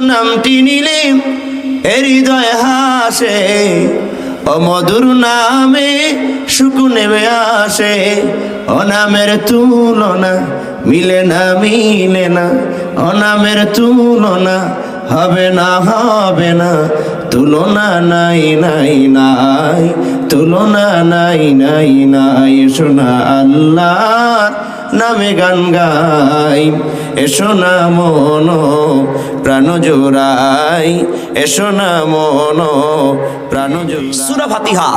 নামটি নিলে হৃদয় হাসে অমধুর নামে সুখ নেমে আসে। অনামের তুলনা মিলে না মিলে না অনামের তুলনা হবে না হবে না। তুলনা নাই নাই নাই, তুলনা নাই নাই নাই। শোনা আল্লাহ নামে গান গাই। এসো না মন প্রাণ জোড়াই এসো না মন প্রাণ সুরা ফাতিহা।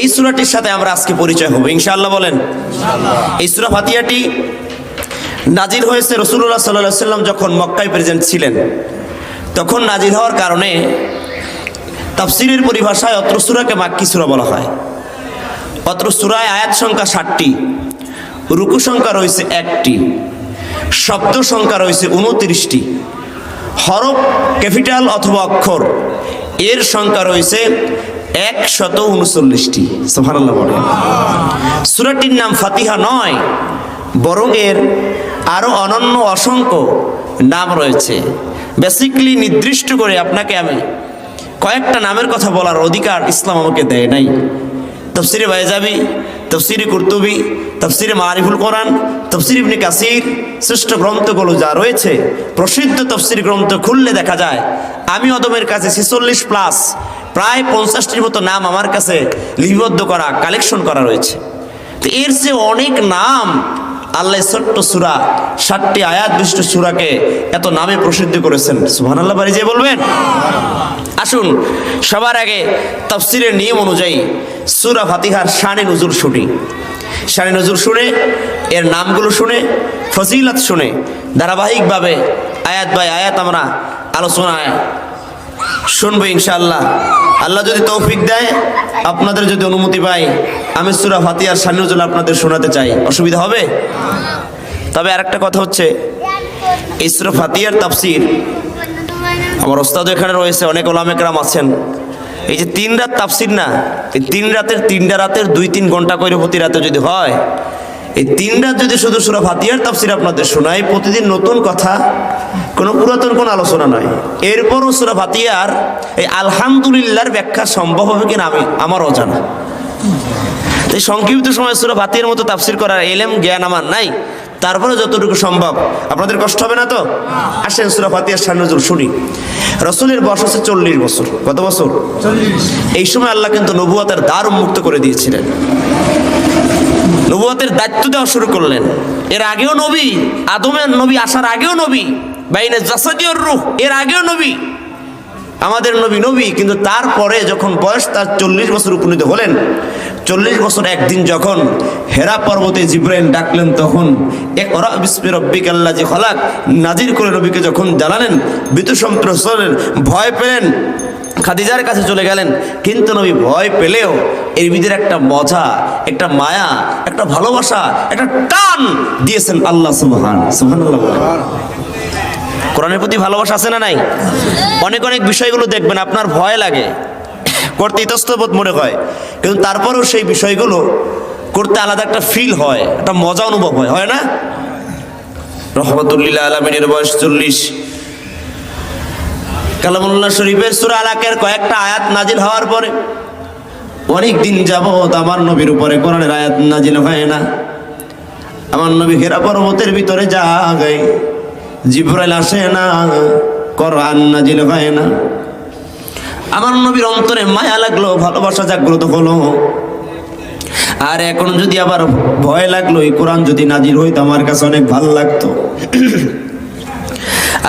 এই সুরাটির সাথে আমরা আজকে পরিচয় হব। ইনশাআল্লাহ বলেন। এই সুরা ফাতিহাটি নাজির হয়েছে রসুল্লাহ সাল্লাহ সাল্লাম যখন মক্কায় প্রেজেন্ট ছিলেন। তখন নাজির হওয়ার কারণে তাফসিরের পরিভাষায় অত্র সুরাকে মাক্কি সুরা বলা হয়। অত্র সুরায় আয়াত সংখ্যা ষাটটি রুকু সংখ্যা রয়েছে একটি। শব্দ সংখ্যা রয়েছে উনত্রিশটি। হরফ, ক্যাপিটাল অথবা অক্ষর, এর সংখ্যা রয়েছে একশত উনচল্লিশটি। সুরাটির নাম ফাতিহা নয়, বরং এর আরও অনন্য অসংখ্য নাম রয়েছে। বেসিকলি নির্দিষ্ট করে আপনাকে আমি কয়েকটা নামের কথা বলার অধিকার ইসলাম আমাকে দেয় নাই। তফসিরে বাইজাবি তফসিরে কুর্তুবি, তফসির মারিফুল কোরআন, তফসির ইবনে কাসির, শ্রেষ্ঠ গ্রন্থগুলো যা রয়েছে, প্রসিদ্ধ তফসির গ্রন্থ খুললে দেখা যায়, আমি অদমের কাছে ছেচল্লিশ প্লাস, প্রায় পঞ্চাশটির মতো নাম আমার কাছে লিপিবদ্ধ করা, কালেকশন করা রয়েছে। তো এর যে অনেক নাম আল্লাহ ছোট্ট সুরা ষাটটি আয়াত বিশিষ্ট সুরাকে এত নামে প্রসিদ্ধ করেছেন। সুহান আল্লাহ বাড়ি যে বলবেন? আসুন, সবার আগে তফসিরের নিয়ম অনুযায়ী সুরা ফাতিহার শানে নজুর শুনি। শানে নজুর শুনে, এর নামগুলো শুনে, ফজিলত শুনে, ধারাবাহিকভাবে আয়াত বাই আয়াত আমরা আলোচনায় শুনব ইনশাআল্লাহ। আল্লাহ যদি তৌফিক দেয়, আপনাদের যদি অনুমতি পাই, আমি সুরা ফাতিহার শানে নজুল আপনাদের শোনাতে চাই। অসুবিধা হবে? তবে আরেকটা কথা হচ্ছে, এই সুরা ফাতিহার তাফসির, আমার ওস্তাদ এখানে রয়েছে, অনেক ওলামেকরাম আছেন। এই যে তিন রাত তাফসির না, এই তিন রাতের, তিনটা রাতের দুই তিন ঘণ্টা করে প্রতি রাতে যদি হয়, এই তিন রাত যদি শুধু সুরা ফাতিয়ার তাফসির আপনাদের শোনায়, প্রতিদিন নতুন কথা কোনো পুরাতন কোনো আলোচনা নয়। এরপরও সুরা ফাতিয়ার এই আলহামদুলিল্লাহর ব্যাখ্যা সম্ভব হবে কিনা আমি আমার অজানা। এই সংক্ষিপ্ত সময় সুরা ফাতিয়ার মতো তাফসির করার এলেম জ্ঞান আমার নাই। তারপরে যতটুকু সম্ভব। আপনাদের কষ্ট হবে না তো? আসেন সুরা ফাতিয়ার সান্নজুল শুনি। রসুলের বয়স হচ্ছে চল্লিশ বছর। কত বছর? এই সময় আল্লাহ কিন্তু নবুয়াতের দ্বার উন্মুক্ত করে দিয়েছিলেন। নবুয়াতের দায়িত্ব দেওয়া শুরু করলেন। এর আগেও নবী আদমের নবী আসার আগেও নবী। বাইনে জাসাদিয়র রুহ, এর আগেও নবী আমাদের নবী নবী, কিন্তু তারপরে যখন বয়স তার চল্লিশ বছর উপনীত হলেন, চল্লিশ বছর একদিন যখন হেরা পর্বতে জিব্রাইল ডাকলেন, তখন এক ওরা রব্বিক আল্লাহ যে হলাক নাজির করে নবীকে যখন জানালেন, বিতু সন্ত্রসলেন ভয় পেলেন, খাদিজার কাছে চলে গেলেন, কিন্তু নবী ভয় পেলেও এর ভিতরে একটা মজা, একটা মায়া, একটা ভালোবাসা, একটা টান দিয়েছেন আল্লাহ সুবহান, সুবহানাল্লাহ। কোরআনের প্রতি ভালোবাসা আছে না নাই? অনেক অনেক বিষয়গুলো দেখবেন, আপনার ভয় লাগে, করতে ইতস্তবোধ মনে হয়। কিন্তু তারপরেও সেই বিষয়গুলো করতে আলাদা একটা ফিল হয়, একটা মজা অনুভব হয় হয় না? রহমতুল্লিল্লাহ আলমিনের বয়স চল্লিশ। কালামুল্লাহ শরীফের সুরা আলাকের কয়েকটা আয়াত নাজিল হওয়ার পরে অনেক দিন যাবৎ আমার নবীর উপরে কোরআনের আয়াত নাজিল হয় না। আমার নবী হেরা পর্বতের ভিতরে যা যায় জিব্রাইল আসে না, কোরআন নাজিল হয় না। আমার নবীর অন্তরে মায়া লাগল, ভালোবাসা জাগ্রত হলো। আর এখন যদি আবার ভয় লাগল, এই কোরআন যদি নাজির হইতো, আমার কাছে অনেক ভালো লাগতো।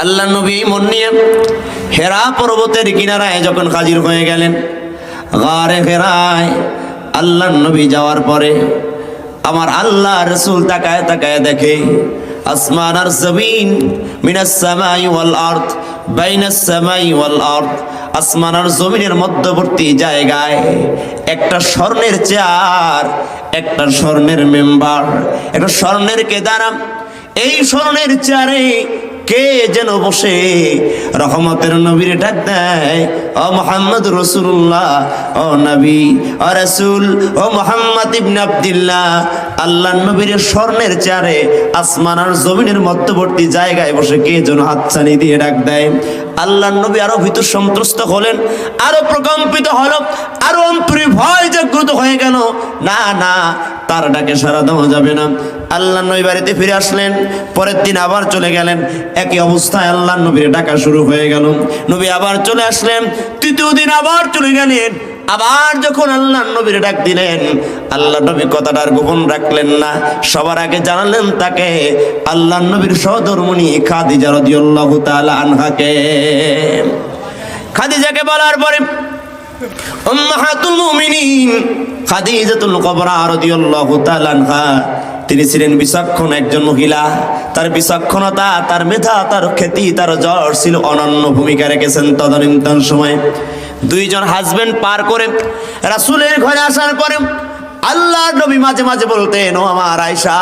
আল্লাহ নবী মন নিয়ে হেরা পর্বতের কিনারায় যখন হাজির হয়ে গেলেন, গারে হেরায় আল্লাহ নবী যাওয়ার পরে আমার আল্লাহ রসুল তাকায় তাকায় দেখে, আসমান আর জমিন মিনাস সামাই ওয়াল আরদ, বাইনাস সামাই ওয়াল আরদ, আসমান আর জমিনের মধ্যবর্তী জায়গায় একটা স্বর্ণের চেয়ার, একটা স্বর্ণের মেম্বার, একটা স্বর্ণের কেদারাম। এই স্বর্ণের চেয়ারে কে যেন বসে রহমতের নবীর ডাক দেয়? ও মোহাম্মদ রসুল্লাহ ও নবী, ও রসুল, ও মোহাম্মদ ইবনে আব্দুল্লাহ। আল্লাহ নবীর স্বর্ণের চারে, আসমান আর জমিনের মধ্যবর্তী জায়গায় বসে কে যেন হাতছানি দিয়ে ডাক দেয়? আল্লাহ নবী আরও ভীত সন্ত্রস্ত হলেন, আরও প্রকম্পিত হলো আরও অন্তরে ভয় জাগ্রত হয়ে গেল। না না, তার ডাকে সারা দেওয়া যাবে না। আল্লাহ নবী বাড়িতে ফিরে আসলেন, পরের দিন আবার চলে গেলেন। একই অবস্থায় আল্লাহ নবীর ডাকা শুরু হয়ে গেল। নবী আবার চলে আসলেন, তৃতীয় দিন আবার চলে গেলেন। আবার যখন আল্লাহ নবীর ডাক দিলেন, আল্লাহ নবী কথাটা আর গোপন রাখলেন না। সবার আগে জানালেন তাকে, আল্লাহ নবীর সহধর্মণি খাদিজা রাদিয়াল্লাহু তাআলা আনহাকে। খাদিজাকে বলার পরে তিনি ছিলেন বিচক্ষণ একজন মহিলা। তার বিচক্ষণতা, তার মেধা, তার খ্যাতি, তার জ্বর ছিল অনন্য ভূমিকা রেখেছেন তদানীন্তন সময়। দুইজন হাজবেন্ড পার করে রাসূলের ঘরে আসার পরে আল্লাহ নবী মাঝে মাঝে বলতেন, ও আমার আয়সা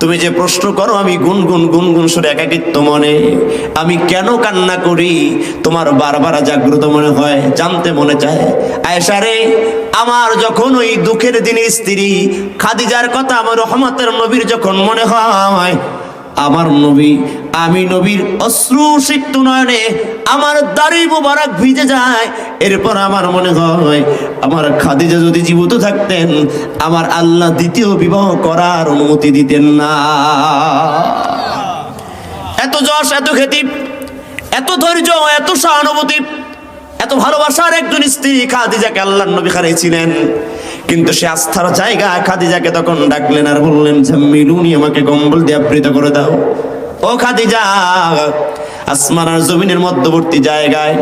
তুমি যে প্রশ্ন করো, আমি গুনগুন গুনগুন সুরে একাকিত্ব মনে। আমি কেন কান্না করি? তোমার বারবার জাগ্রত মনে হয়, জানতে মনে চায়। আয়েশা রে, আমার যখন ওই দুঃখের দিনের স্ত্রী, খাদিজার কথা আমার রহমতের নবীর যখন মনে হয়, আমার নবী, আমি নবীর অশ্রু সিক্ত নয়নে আমার দাড়ি মোবারক ভিজে যায়। এরপর আমার মনে হয়, আমার খাদিজা যদি জীবিত থাকতেন, আমার আল্লাহ দ্বিতীয় বিবাহ করার অনুমতি দিতেন না। এত যশ, এত খ্যাতি এত ধৈর্য, এত সহানুভূতি, এত ভালোবাসার একজন স্ত্রী খাদিজাকে আল্লাহ নবী হারিয়েছিলেন। কিন্তু সে আস্থার জায়গা খাদিজাকে তখন ডাকলেন আর বললেন যে মিলুনি আমাকে কম্বল দিয়ে আবৃত করে দাও। ও খাদিজা আসমান আর জমিনের মধ্যবর্তী জায়গায়।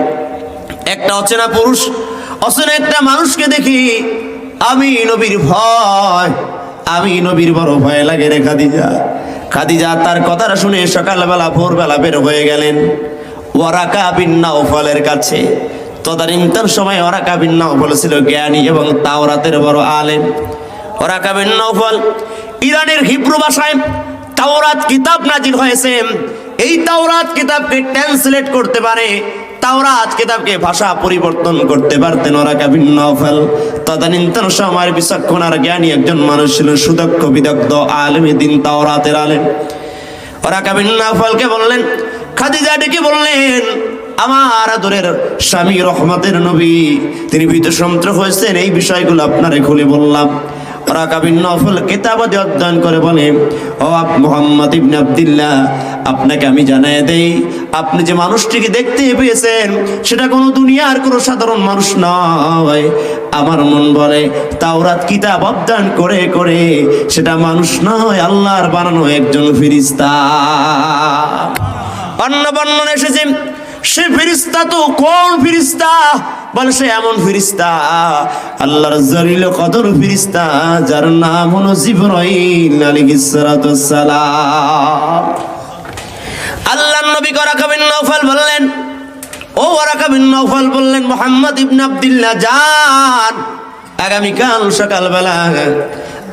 একটা অচেনা পুরুষ অচেনা একটা মানুষকে দেখি। আমি নবীর ভয়, আমি নবীর বড় ভয় লাগে রে খাদিজা। খাদিজা তার কথাটা শুনে সকালবেলা, ভোরবেলা বের হয়ে গেলেন। ওয়ারাকা বিন নাওফলের কাছে। তদানীন্তন সময় ওরাকা বিন নাওফল ছিল জ্ঞানী এবং তাওরাতের বড় আলেম। ওরাকা বিন নাওফল, ইরানের হিব্রু ভাষায় তাওরাত কিতাব নাজিল হয়েছে। এই তাওরাত কিতাবকে ট্রান্সলেট করতে পারে। তাওরাত কিতাবকে ভাষা পরিবর্তন করতে পারতেন ওরাকা বিন নাওফল। তদানীন্তন সময়ের বিচক্ষণ আর জ্ঞানী একজন মানুষ ছিল সুদক্ষ, বিদগ্ধ, আলেমে দিন তাওরাতের আলেম। ওরা কাবিন নাফলকে বললেন, খাদিজা ডেকে বললেন, আমার আদরের স্বামী রহমতের নবী, তিনি ভীত সন্ত্র হয়েছেন, এই বিষয়গুলো আপনারে খুলে বললাম। ওরা কাবিন নফল কেতাবাদি অধ্যয়ন করে বলে, ও মোহাম্মদ ইবনে আব্দুল্লাহ, আপনাকে আমি জানাই দেই, আপনি যে মানুষটিকে দেখতে পেয়েছেন, সেটা কোনো দুনিয়ার কোনো সাধারণ মানুষ নয়। আমার মন বলে, তাওরাত কিতাব অধ্যয়ন করে করে, সেটা মানুষ নয়, আল্লাহর বানানো একজন ফিরিস্তা অন্য বর্ণনা এসেছে সে ফিরিস্তা তো কোন ফিরিস্তা বলে, সে এমন ফিরিস্তা আল্লাহর জলিল কদর ফিরিস্তা যার নাম হলো জিবরাইল আলাইহিস সালাতু সালাম আল্লাহ নবী করাকাবিন নৌফল বললেন, ও ওরাকাবিন নৌফল বললেন, মোহাম্মদ ইবনে আব্দুল্লাহ যান। আগামীকাল সকালবেলা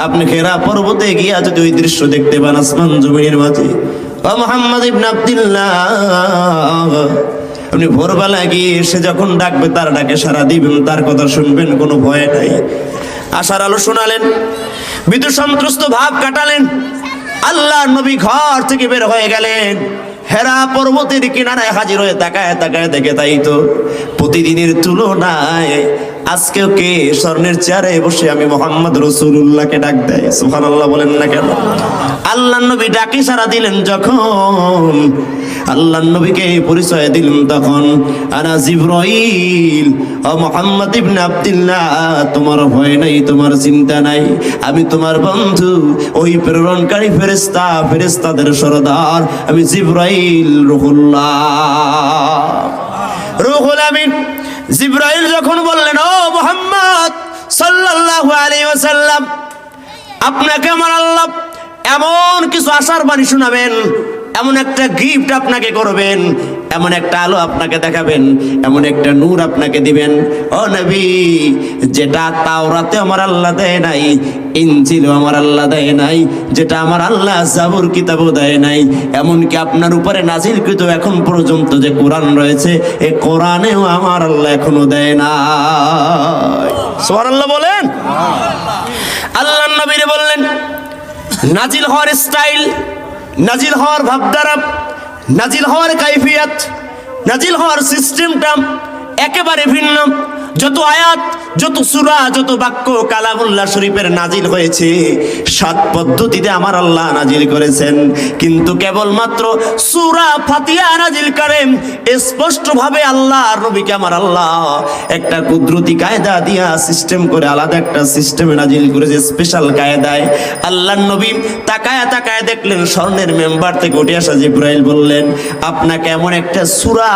আপনি খেরা পর্বতে গিয়া যদি ওই দৃশ্য দেখতে পান আসমান জমিনের মাঝে, ও মোহাম্মদ ইবনে আব্দুল্লাহ আপনি ভোরবেলা গিয়ে সে যখন ডাকবে, তার ডাকে সারা দিবেন, তার কথা শুনবেন, কোনো ভয় নাই। আশার আলো শোনালেন বিদ্যুৎ সন্ত্রস্ত ভাব কাটালেন আল্লাহ নবী ঘর থেকে বের হয়ে গেলেন। হেরা পর্বতের কিনারায় হাজির হয়ে তাকায় তাকায় দেখে তাই তো প্রতিদিনের তুলনায় আজকেও কে স্বর্ণের চেয়ারে বসে আমি মোহাম্মদ রসুল্লাহকে ডাক দেয়? সুহান আল্লাহ বলেন না কেন? আল্লাহ নবী ডাকি সারা দিলেন যখন আল্লাহ নবীকে পরিচয় দিলেন তখন। আনা জিব্রাইল, ও মোহাম্মদ ইবনে আব্দুল্লাহ, তোমার ভয় নাই, তোমার চিন্তা নাই। আমি তোমার বন্ধু, ওই প্রেরণকারী ফেরেস্তা ফেরেস্তাদের সরদার। আমি জিব্রাইল রুহুল্লাহ। রুহুল আমিন। জিব্রাইল যখন বললেন, ও মোহাম্মদ সাল্লাল্লাহু আলাইহি ওয়াসাল্লাম, আপনাকে আমার আল্লাহ এমন কিছু আশার বাণী শোনাবেন এমন একটা গিফট আপনাকে করবেন এমন একটা আলো আপনাকে দেখাবেন এমন একটা নূর আপনাকে দিবেন। ও নবী যেটা তাওরাতে আমার আল্লাহ দেয় নাই ইঞ্জিলও আমার আল্লাহ দেয় নাই যেটা আমার আল্লাহ জাবুর কিতাবও দেয় নাই এমনকি আপনার উপরে নাজিলকৃত এখন পর্যন্ত যে কোরআন রয়েছে এ কোরআনেও আমার আল্লাহ এখনও দেয় না আল্লাহ বলেন। আল্লাহ নবীরে বললেন নাজিল হওয়ার স্টাইল নাজিল হওয়ার ভাবধারা নাজিল হওয়ার কাইফিয়াত নাজিল হওয়ার সিস্টেমটা একেবারে ভিন্ন। যত আয়াত, যত সুরা, যত বাক্য কালামুল্লাহ শরীফের নাজিল হয়েছে, সাত পদ্ধতিতে আমার আল্লাহ নাজিল করেছেন। কিন্তু কেবলমাত্র সুরা ফাতিয়া নাজিল করেন স্পষ্ট ভাবে আল্লাহ আর নবীকে আমার আল্লাহ একটা কুদরতি কায়দা দিয়া সিস্টেম করে আলাদা একটা সিস্টেমে নাজিল করেছে স্পেশাল কায়দায়। আল্লাহ নবী তাকায় তাকায় দেখলেন, স্বর্ণের মেম্বার থেকে উঠে আসা জিব্রাইল বললেন, আপনাকে এমন একটা সুরা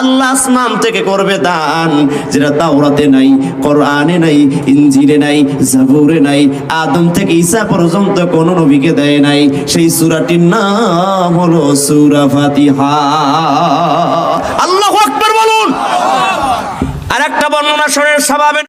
আল্লাহ আসমান থেকে করবে দান যেটা তাওরাতে নাই, কোরআনে নাই ইঞ্জিলে নাই, জাবুরে নাই, আদম থেকে ঈসা পর্যন্ত কোন নবীকে দেয় নাই। সেই সূরাটির নাম হলো সূরা ফাতিহা। আল্লাহু আকবার বলুন। আর একটা বর্ণনা শোনেন স্বভাবে